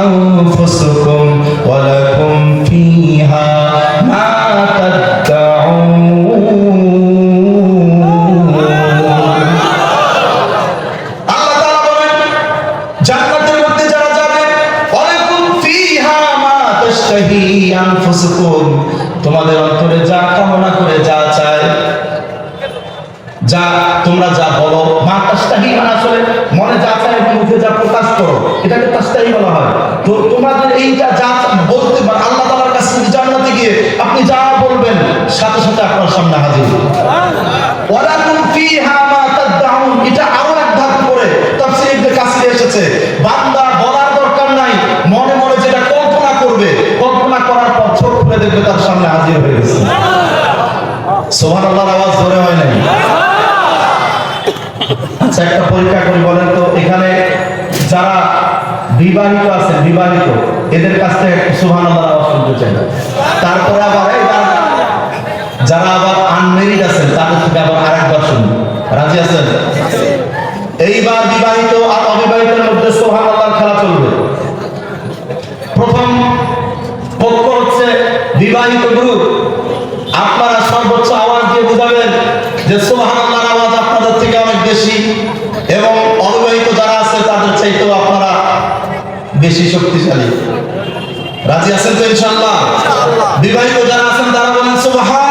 أنفسكم বলবেন সাথে সাথে আপনার সামনে হাজির। আচ্ছা এখানে যারা বিবাহিত আছেন বিবাহিত, এদের কাছ থেকে সুবহানাল্লাহর আওয়াজ শুনতে চাই তারপরে আবার এই যারা- যারা আবার আনমেরিড আছেন তাদের থেকে আবার আরেকবার শুনুন। রাজি আছেন? এইবার বিবাহিত আর অবিবাহিতের মধ্যে সোহান আল্লাহর খেলা চলবে। প্রথম পক্ষ হচ্ছে বিবাহিত গ্রুপ। আপনারা সর্বোচ্চ আওয়াজ দিয়ে বুঝাবেন যে সোহান আল্লাহর আওয়াজ আপনাদের থেকে অনেক বেশি এবং অবিবাহিত যারা আছে, তাদের চাইতেও আপনারা বেশি শক্তিশালী। রাজি আছেন তো ইনশাআল্লাহ? বিবাহিত যারা আছেন, তারা বলেন সুবহানাল্লাহ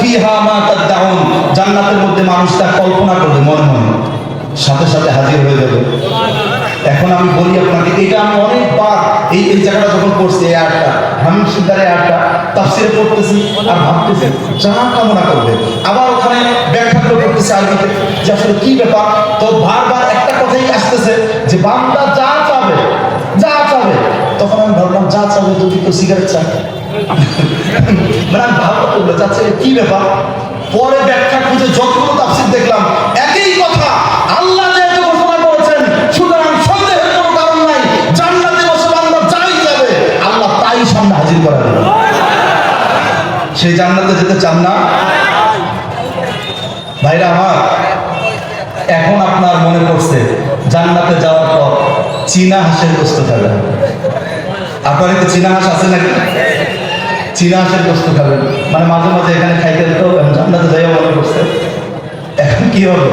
ফিহা মা তাদউন জান্নাতের মধ্যে মানুষ তা কল্পনা করবে মনে মনে। সাথে সাথে হাজির হয়ে যাবে। এখন আমি বলি আপনাকে, এটা আমি অনেকবার এই এই জায়গাটা যখন পড়ছি এই আটটা হামিম সিদ্ধারে আটটা তাফসিরে পড়তেছি আর ভাবতেছি যা কামনা করবে। আবার ওখানে ব্যাখ্যাগুলো করতেছে আরবিতে, যে আসলে কি ব্যাপার? তো বারবার একটা কথাই আসতেছে যে, বান্দা যা চাবে যা চাবে। তখন আমি ভাবলাম, যা চাবে যদি কেউ সিগারেট চায়। মানে ভাবতে করল যাচ্ছে কি ব্যাপার? পরে ব্যাখ্যা খুঁজে যতগুলো তাফসির দেখলাম, একই কথা। আল্লাহ যেহেতু ঘোষণা করেছেন, সুতরাং সন্দেহের কোনো কারণ নাই, জান্নাতে বসে বান্দা যাই যাবে, আল্লাহ তাই সামনে হাজির করে সেই জান্নাতে যেতে চান না? ভাইরা আমার, এখন আপনার মনে পড়ছে, জান্নাতে যাওয়ার পর চীনা হাঁসের গোস্ত খাবেন। আপনার তো চীনা হাঁস আছে নাকি? চীনা হাঁসের গোস্ত খাবেন মানে মাঝে মাঝে এখানে খাইতেন তো জান্নাতে যাইও মনে করছে। এখন কি হবে?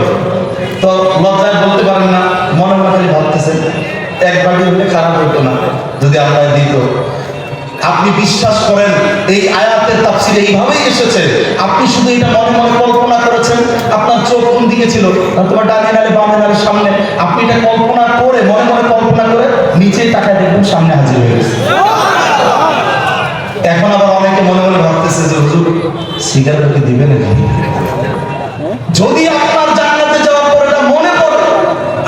তো লজ্জায় বলতে পারেন না মনে মনে খালি ভাবতেছেন এক বাড়ি হলে খারাপ হতো না, যদি আমরা দিত। আপনি বিশ্বাস করেন, এই আয়াতের তাফসির এইভাবেই এসেছে, আপনি শুধু এটা মনে মনে কল্পনা করেছেন, আপনার চোখ কোন দিকে ছিল? তোমার ডানে নালে, বামে নালে, সামনে, আপনি এটা কল্পনা করে, মনে মনে কল্পনা করে, নিচেই তাকায় দেখবেন সামনে হাজির হয়ে গেছে। এখন আবার অনেকে মনে মনে ভাবতেছে যে হুজুর সিগারেট কি দিবে নাকি? যদি আপনার জান্নাতে যাওয়ার পর এটা মনে পড়ে,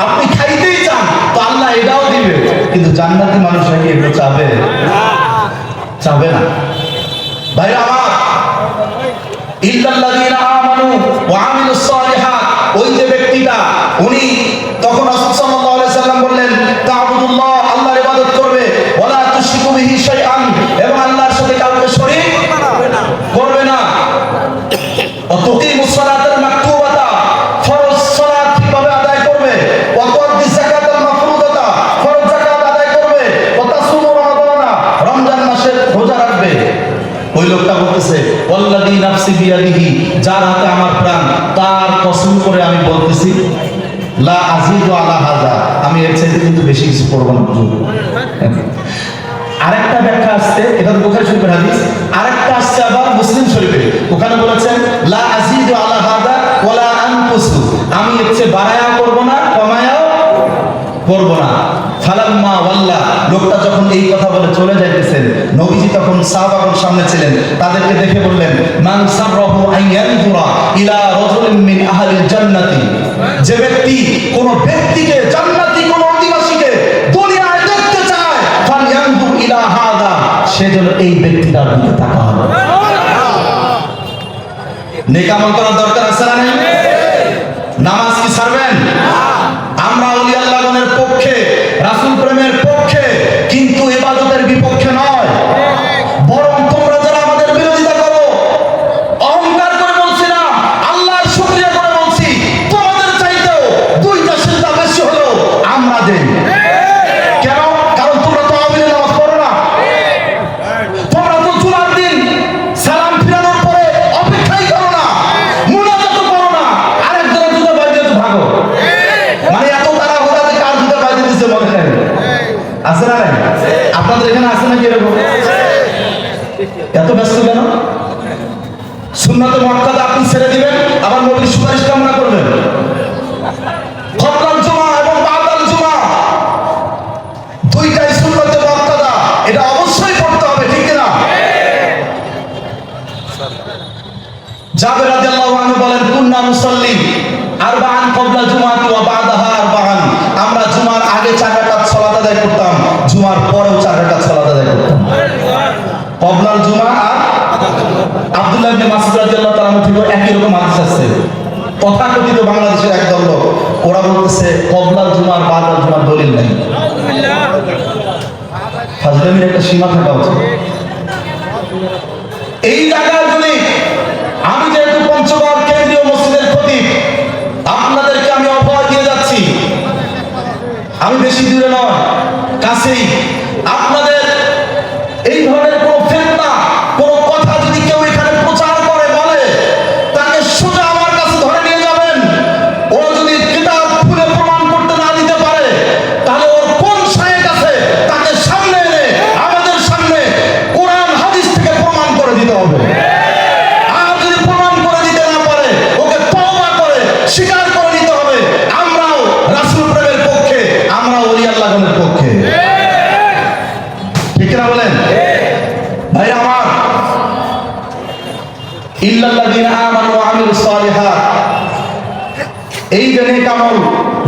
আপনি খাইতেই চান, তো আল্লাহ এটাও দিবে। কিন্তু জান্নাতি মানুষ নাকি এগুলো চাবে? চাবে না। ভাইরা আমার, ইল্লাল্লাযীনা আমানু ওয়া আমিলুস সালিহাত, ওই যে ব্যক্তিটা, উনি তখন রাসূল সাল্লাল্লাহু আলাইহি সাল্লাম বললেন, তা'বুদুল্লাহ, আল্লাহর ইবাদত করবে শরীফের হাদিস, আরেকটা আসছে আবার মুসলিম শরীফে। ওখানে বলেছেন, লা আজিদু আলা হাদা ওয়ালা আনকুসু আমি হচ্ছে বাড়ায়া করব না, কমায়াও করব না। ফালাম্মা ওয়াল্লা, লোকটা যখন এই কথা বলে চলে যাইতেছেন, নবীজি তখন সাহাবাগণ সামনে ছিলেন। তাদেরকে দেখে বললেন, মান সারহু আইয়ানজুরা ইলা রাজুলিন মিন আহলিল জান্নাতি। যে ব্যক্তি কোন ব্যক্তিকে, জান্নাতি কোন অধিবাসীকে দুনিয়ায় দেখতে চায় ফালয়ানজুর ইলা হাদা সে যেন এই ব্যক্তিটার দিকে তাকা হবে আমল করার দরকার আছে না নামাজ কি ছাড়বেন? আমরা অলি আল্লাহগণের পক্ষে রাসূল প্রেমের পক্ষে বলতেছে ক্বাবলাল জুমার বাদাল জুমার দলিল নাই। ফাজলামির একটা সীমা থাকা উচিত। এই জায়গায় যদি আমি যেহেতু পঞ্চগড় কেন্দ্রীয় মসজিদের প্রতি আপনাদেরকে আমি অভয় দিয়ে যাচ্ছি। আমি বেশি দূরে নয়, কাছেই। আপনাদের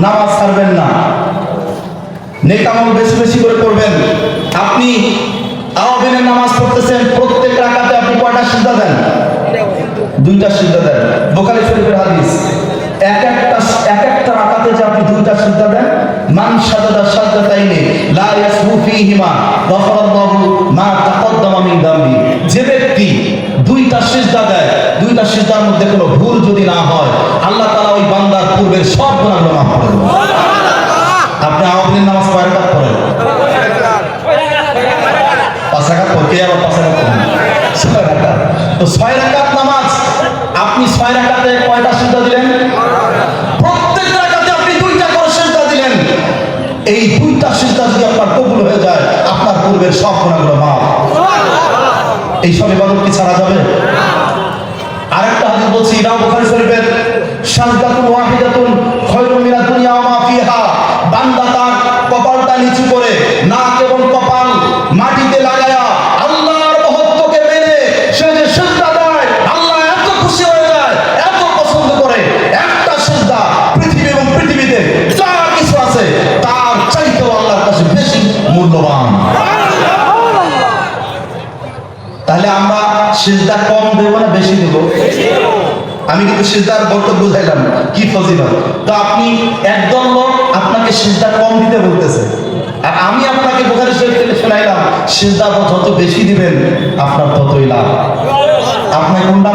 নামাজ ছাড়বেন না। নেক আমল বেশি বেশি করে করবেন আপনি আওয়াবিনের নামাজ পড়তেছেন, প্রত্যেক রাকাতে আপনি কয়টা সিজদা দেন? দুইটা সিজদা দেন। বুখারী শরীফের হাদিস, এক একটা এক একটা রাকাতে যে আপনি দুইটা সিজদা দেন, মান সাজাদা সাজদাতাইনি, লা ইয়াসবু ফীহিমা, গফরাল্লাহু মা তাকদ্দামা মিন দামবি। যে ব্যক্তি দুইটা সিজদা দেয় দুইটা সিজদার মধ্যে কোনো ভুল যদি না হয় আল্লাহ তাআলা ওই বান্দার পূর্বের সব গুনাহগুলো মাফ করে দেবেন। আপনি আওয়াবিনের নামাজ কয় রাকাত পড়েন? পাঁচ রাকাত পড়তে আবার পাঁচ রাকাত পড়েন। ছয় রাকাত। তো ছয় রাকাত নামাজ আপনি ছয় রাকাতে কয়টা সিজদা দিলেন? প্রত্যেক রাকাতে আপনি দুইটা করে সিজদা দিলেন। এই দুইটা সিজদা যদি আপনার কবুল হয়ে যায় আপনার পূর্বের সব গুণাগুলো মাফ। এই সব ইবাদত কি ছাড়া যাবে? বলছি এটাও বুখারী শরীফের শান্তাতুন ওয়াহিদাতুন খায়রুম মিনাদ দুনিয়া ওয়া মা ফিহা। বান্দা তার কপালটা নিচু আমি কিন্তু সিজদার বক্তব্য বুঝাইলাম কি ফজিলত? তো আপনি একদম লোক আপনাকে সিজদা কম দিতে বলতেছে। আর আমি আপনাকে বোখারি শরীফ থেকে শোনাইলাম, সিজদা যত বেশি দিবেন, আপনার ততই লাভ। আপনি কোনটা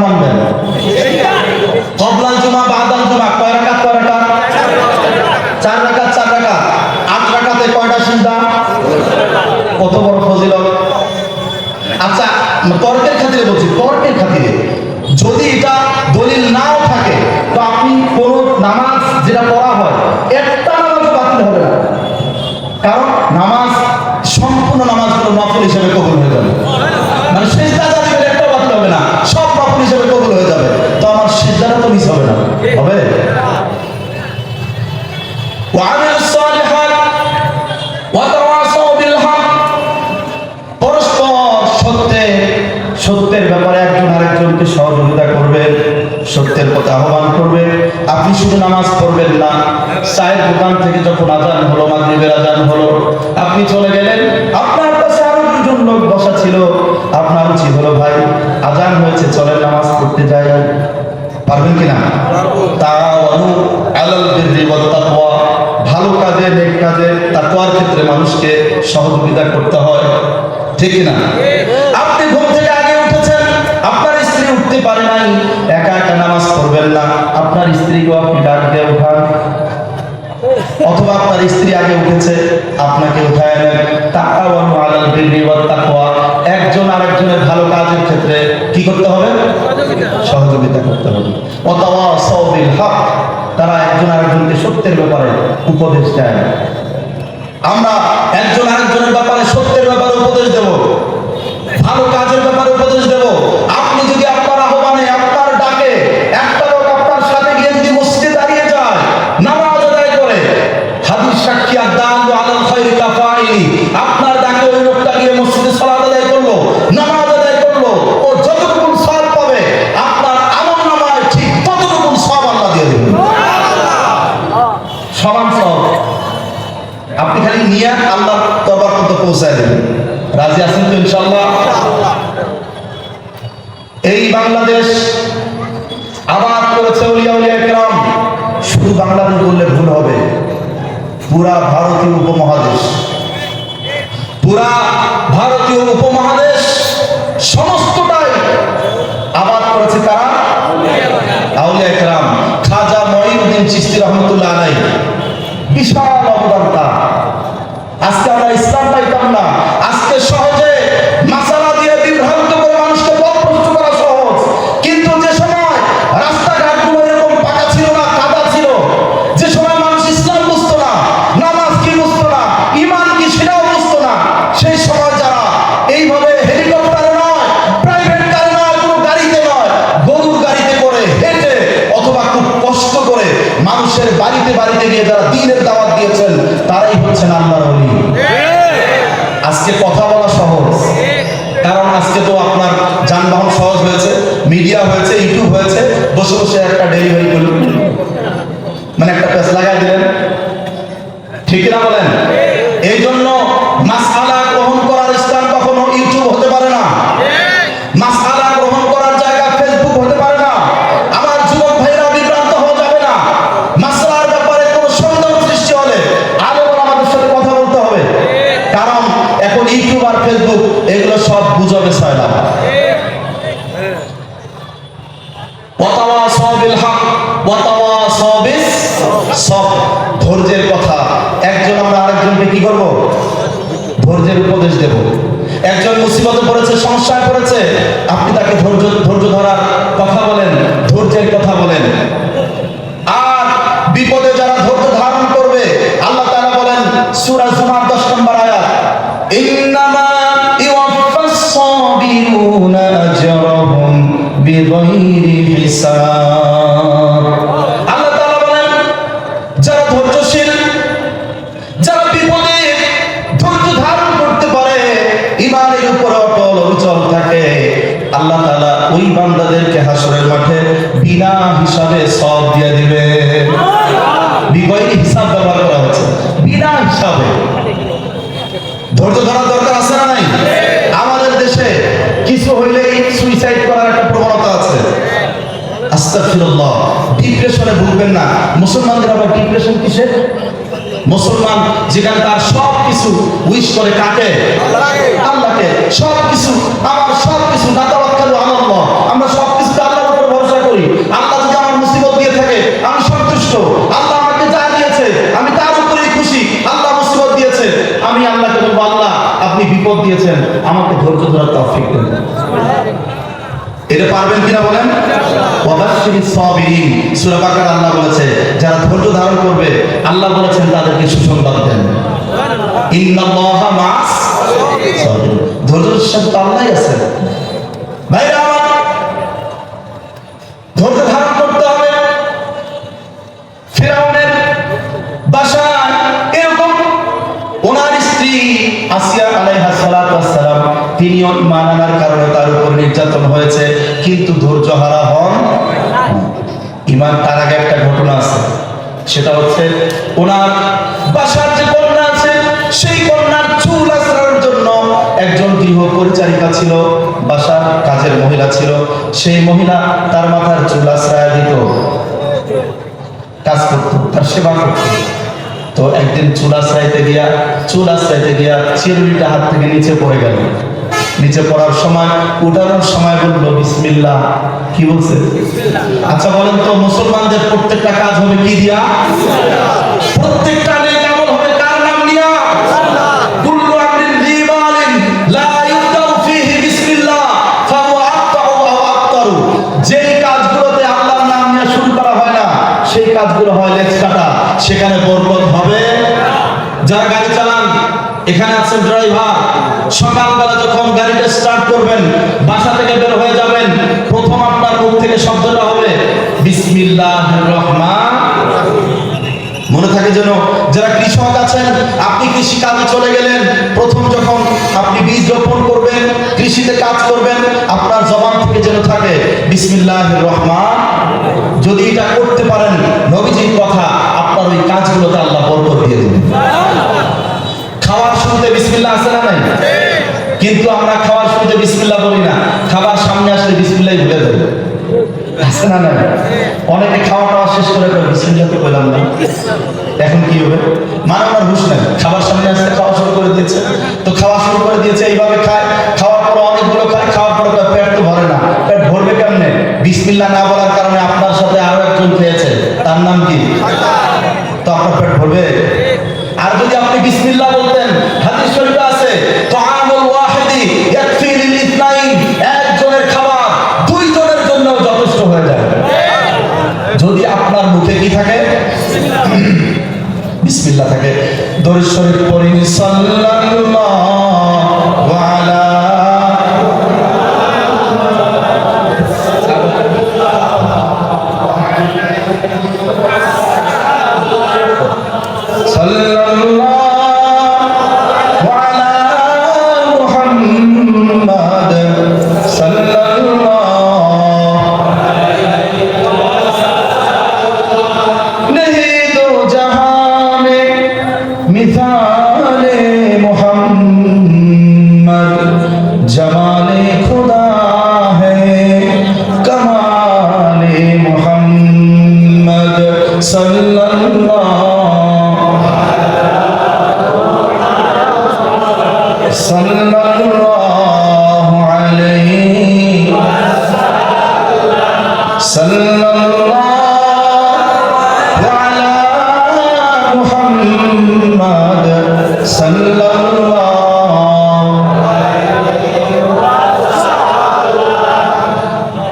শুধু নামাজ পড়বেন না। চায়ের দোকান থেকে যখন আজান হলো, মাগরিবের আজান হলো, আপনি চলে গেলেন। আপনার পাশে আরও দুজন লোক বসা ছিল। আপনার উচিত হলো, ভাই, আজান হয়েছে, চলেন নামাজ পড়তে যাই। পারবেন কিনা? তাআওয়ানু আলাল বিররি ওয়াত তাকওয়া। ভালো কাজে, নেক কাজে, তাকওয়ার ক্ষেত্রে মানুষকে সহযোগিতা করতে হয়। ঠিক কিনা? আপনি ঘুম থেকে আগে উঠেছেন। আপনার স্ত্রী উঠতে পারে নাই একা একা নামাজ পড়বেন না আপনার স্ত্রীকেও আপনি ডাক দিয়ে উঠান অথবা আপনার স্ত্রী আগে উঠেছে, আপনাকে উঠায় নেন তাকাওয়ানু আলাল বিররি ওয়াত তাকওয়া। একজন আরেকজনের ভালো কাজের ক্ষেত্রে কি করতে হবে? সহযোগিতা করতে হবে। ওয়াতাওয়াসাউ বিল হক তারা একজন আরেকজনকে সত্যের ব্যাপারে উপদেশ দেয়। আমরা একজন আরেকজনের চিস্তি রহমতুল্লাহ আলাই বিশাল অবদান আজকে আমরা ইসলাম পাইতাম না আজকে সহজে সহজ। কারণ আজকে তো আপনার যানবাহন সহজ হয়েছে, মিডিয়া হয়েছে, ইউটিউব হয়েছে, বসে বসে একটা ডেলিভারি করলেন। মানে একটা পেস লাগাই দিলেন। ঠিক না বলেন? এই জন্য ধৈর্যের কথা। একজন আমরা আরেকজনকে কি করব? ধৈর্যের উপদেশ দেব। একজন মুসিবতে পড়েছে সমস্যায় পড়েছে আপনি তাকে ধৈর্য ধৈর্য ধরার কথা বলেন, ধৈর্যের কথা বলেন। আর বিপদে যারা ধৈর্য ধারণ করবে, আল্লাহ তাআলা বলেন সূরা জুমার 10 নম্বর আয়াত, ইন্নামা ইউয়াফাস সাবিরুনা আজরাহুম বিগাইরি হিসাব। অটল থাকে। আল্লাহ তাআলা ওই বান্দাদেরকে হাসরের মাঠে বিনা হিসাবে সব দিয়ে দিবে। বিগয়ী হিসাব ব্যবহার করা হয়েছে বিনা হিসাবে। ধৈর্য ধরার দরকার আছে না নাই? আমাদের দেশে কিছু হইলেই সুইসাইড করার একটা প্রবণতা আছে। আস্তাগফিরুল্লাহ। ডিপ্রেশনে ভুগবেন না। মুসলমানদের আবার ডিপ্রেশন কিসের? মুসলমান যেখানে তার সব কিছু উইশ করে কাকে? আল্লাহকে। সব কিছু আমার সব কিছু আল্লাহর উপর ভরসা করি। আমার মুসিবত দিয়ে থাকে, আমি সন্তুষ্ট। আল্লাহ আমাকে যা দিয়েছে, আমি তার উপরেই খুশি। আল্লাহ মুসিবত দিয়েছে, আমি আপনি বিপদ দিয়েছেন। আমাকে ধৈর্য ধরার তৌফিক দেন। এটা পারবেন কিনা বলেন? আল্লাহ বলেছে, যারা ধৈর্য ধারণ করবে, আল্লাহ বলেছেন তাদেরকে সুসংবাদ দেন। তো আছে ওনার স্ত্রী আসিয়া ওয়াসসালাম তিনিও কারণে তার নির্যাতন হয়েছে, কিন্তু ধৈর্য হারা হন ইমান তার আগে একটা ঘটনা আছে, সেটা হচ্ছে ওনার বাসার যে কন্যা আছে, সেই কন্যার চুল আশ্রার জন্য একজন গৃহ পরিচারিকা ছিল, বাসার কাজের মহিলা ছিল। সেই মহিলা তার মাথার চুল আশ্রয় দিত, কাজ করতো, তার সেবা করতো। তো একদিন চুল আশ্রাইতে গিয়া, চুল আশ্রাইতে গিয়া চিরুনিটা হাত থেকে নিচে পড়ে গেল। নিচে পড়ার সময় উঠানোর সময় বলল বিসমিল্লাহ। কি বলছে? আচ্ছা বলেন তো মুসলমানদের প্রত্যেকটা কাজ হবে কি দিয়া? প্রত্যেকটা যেন থাকে বিসমিল্লাহ রহমান। যদি এটা করতে পারেন, নবীজির কথা, আপনার ওই কাজগুলোতে আল্লাহ বরকত দিয়ে দেবেন। খাওয়ার শুরুতে বিসমিল্লাহ আছে না নাই? কিন্তু আমরা খাওয়ার শুরুতে বিসমিল্লাহ বলি না। খাবার সামনে আসলে বিসমিল্লাহ ভুলে যাই। আছে না নাই? অনেকে খাওয়া টাওয়া শেষ করে বিসমিল্লাহ তো না। এখন কি হবে? মানে আমার হুশ নাই। খাবার সামনে আসলে খাওয়া শুরু করে দিয়েছে। তো খাওয়া শুরু করে দিয়েছে, এইভাবে খায়। খাওয়ার পর অনেকগুলো খায় খাওয়ার পরে কয়, পেট তো ভরে না পেট ভরবে কেমনে বিসমিল্লাহ না বলার কারণে আপনার সাথে আরও একজন খেয়েছে। তার নাম কি? তো আপনার পেট ভরবে? আর যদি আপনি বিসমিল্লাহ বলতেন, হাদিস আছে, তাআমুল ওয়াহিদি ইয়াকফি লিল ইসনাইন একজনের খাবার জন্য যথেষ্ট হয়ে যায়। যদি আপনার মুখে কি থাকে? বিসমিল্লাহ থাকে। দরুদ শরীফ পড়িনি সাল্লাল্লাহু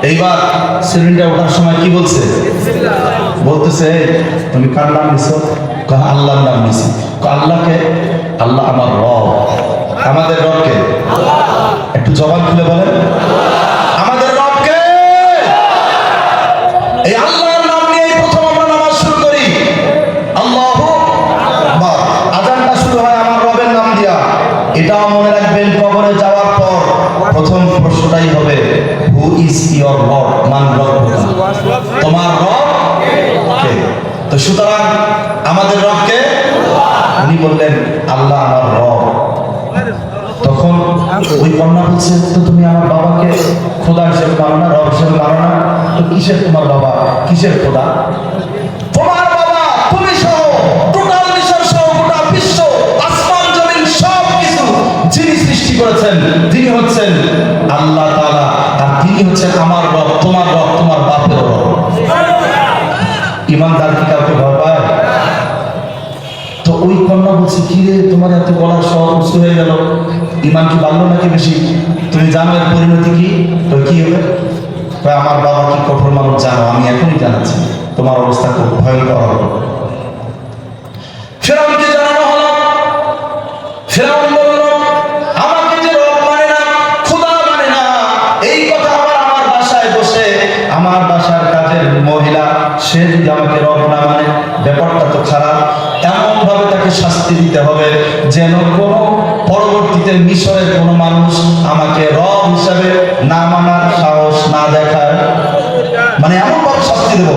এইবার সিলিন্ডার ওঠার সময় কি বলছে? বলতেছে তুমি কার নাম নিছো? আল্লাহর নাম নিছি। আল্লাহকে? আল্লাহ আমার রব। আমাদের রবকে? একটু জবান খুলে বলেন আমাদের রবকে এই আল্লাহর নাম নিয়ে প্রথম আমরা নামাজ শুরু করি আল্লাহু আকবার আজানটা শুরু হয় আমার রবের নাম দিয়া এটাও মনে রাখবেন কবরে যাওয়ার পর প্রথম প্রশ্নটাই হবে হু ইজ রব মান রব তোমার রব কে? তো সুতরাং আমাদের রবকে উনি বললেন, আল্লাহ আমার রব। তখন ওই কন্যা বলছে, তো তুমি আমার বাবাকে খোদা হিসেবে মানো না রব হিসেবে মানো না? তো কিসের তোমার বাবা? কিসের খোদা? করেছেন তিনি হচ্ছেন আল্লাহ তাআলা, আর তিনি হচ্ছেন আমার রব, তোমার রব, তোমার বাপের রব। ইমানদার কি কাউকে ভয় পায়? তো ওই কন্যা বলছে, কি রে, তোমার এত গলার স্বর উঁচু হয়ে গেল। ইমান কি বাড়লো নাকি বেশি? তুমি জানো এর পরিণতি কি? তো কি হবে? আমার বাবা কি কঠোর মানুষ জানো? আমি এখনই জানাচ্ছি, তোমার অবস্থা খুব ভয়ঙ্কর হবে। ফেরাউনকে জানানো হলো। ফেরাউন বলল মহিলা, সে যদি আমাকে রব না মানে ব্যাপারটা তো খারাপ এমন ভাবে তাকে শাস্তি দিতে হবে যেন কোনো পরবর্তীতে মিশরের কোনো মানুষ আমাকে রব হিসাবে না মানার সাহস না দেখার মানে এমন ভাবে শাস্তি দেবো।